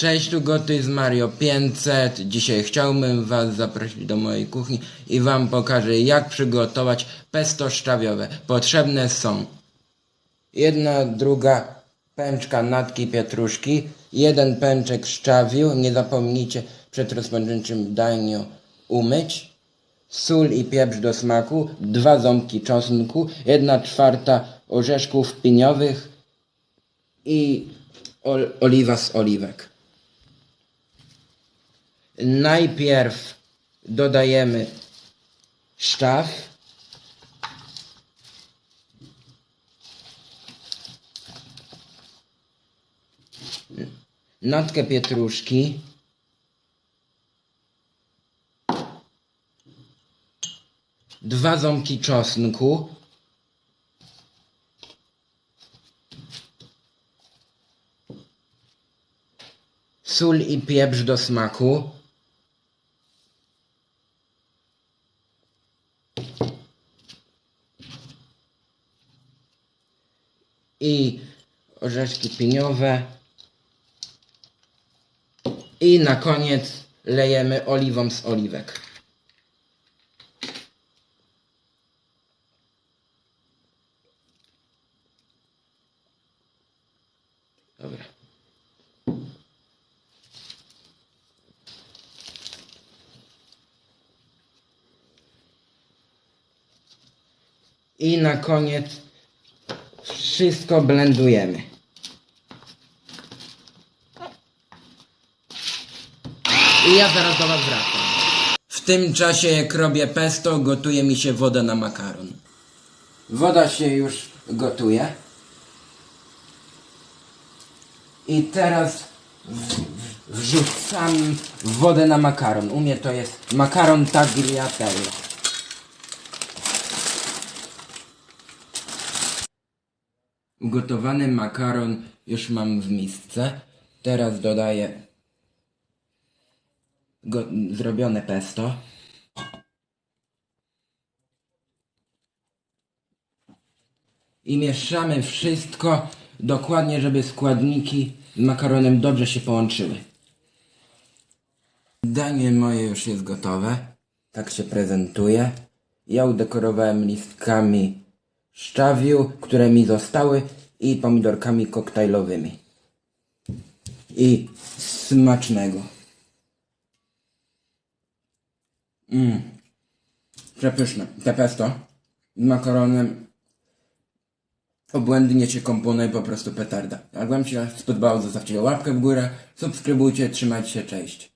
Cześć, tu Goty z Mario 500. Dzisiaj chciałbym Was zaprosić do mojej kuchni i Wam pokażę jak przygotować pesto szczawiowe. Potrzebne są jedna druga pęczka natki pietruszki, jeden pęczek szczawiu, nie zapomnijcie przed rozpoczęciem dania umyć, sól i pieprz do smaku, dwa ząbki czosnku, jedna czwarta orzeszków piniowych i ol- oliwa z oliwek. Najpierw dodajemy szczaw. Natkę pietruszki. Dwa ząbki czosnku. Sól i pieprz do smaku. I orzeszki piniowe. I na koniec lejemy oliwą z oliwek. Dobra. I na koniec wszystko blendujemy. I ja zaraz do Was wracam. W tym czasie, jak robię pesto, gotuje mi się woda na makaron. Woda się już gotuje. I teraz wrzucam wodę na makaron. U mnie to jest makaron tagliatelle. Ugotowany makaron już mam w misce. Teraz dodaję zrobione pesto. I mieszamy wszystko dokładnie, żeby składniki z makaronem dobrze się połączyły. Danie moje już jest gotowe. Tak się prezentuje. Ja udekorowałem listkami szczawiu, które mi zostały i pomidorkami koktajlowymi. I smacznego. Mmm. Przepyszne. Te pesto z makaronem obłędnie się komponuje po prostu petarda. Jak wam się spodobało, zostawcie łapkę w górę, subskrybujcie, trzymajcie się, cześć.